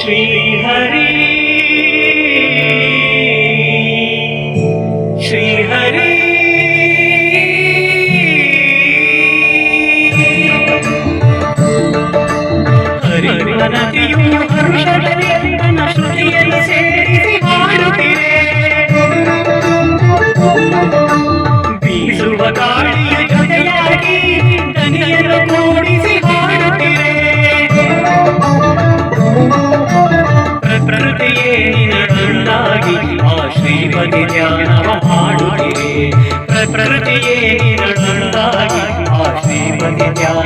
श्रीहरि പ്രകൃതിയെ നിരളായി ആശീർവദിക്കാൻ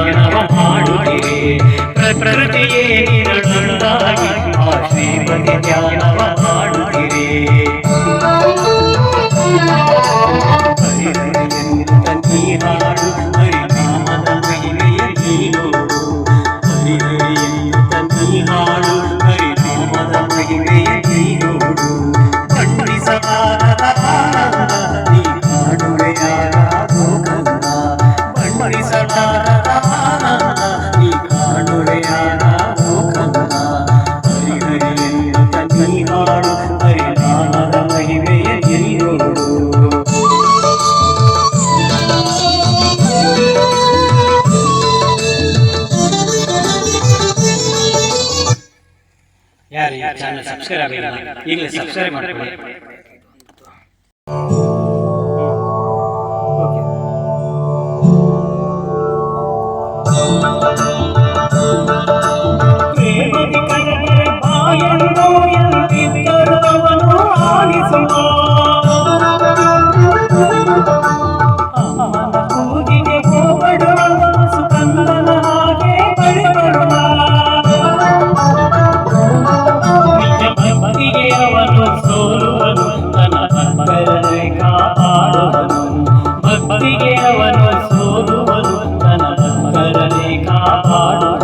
ಜ್ಞಾನವಾಡುವೆ ಪ್ರಕೃತಿಯೇ ನಿರಳಾಗಿ ಆಶ್ರೀಮತಿ ಜ್ಞಾನವ ಮಾಡುತ್ತಿವೆ ಹರಿಹರಿಯಂತ ನೀ ಹಾಡು ಹರಿನಾಮದ ಮಹಿಮೆಯ ನೀನು ಹರಿಹರಿಯಂತ ನೀ ಹಾಡು ಹರಿನಾಮದ ಮಹಿಮೆಯ ನೀನು ಬಣ್ಣಿಸಲಾಗದ ಚಾನಲ್ ಸಬ್ಸ್ಕ್ರೈಬ್ ಆಗಿಲ್ಲ. ಈಗಲೇ ಸಬ್ಸ್ಕ್ರೈಬ್ ಮಾಡ್ಕೊಳ್ಳಿ. ಆಲಿಸುವ ಸೋಲುವನು ತನ್ನ ಭಕ್ತರನ್ನೇ ಕಾಪಾಡುವನು ಭಕ್ತಿಗೆ ಅವನು ಸೋಲುವನು ತನ್ನ ಭಕ್ತರನ್ನೇ ಕಾಪಾಡುವನು.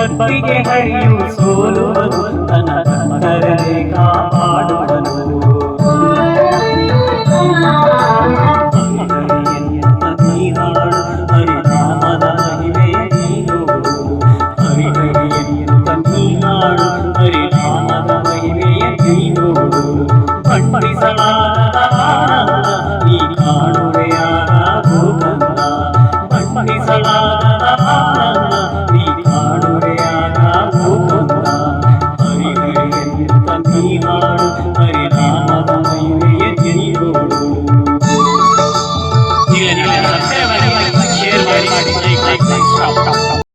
ಭಕ್ತಿಗೆ ಹರಿಯು ಸೋಲುವನು ತನ್ನ ಭಕ್ತರೇ ಕಾಪಾಡುವನು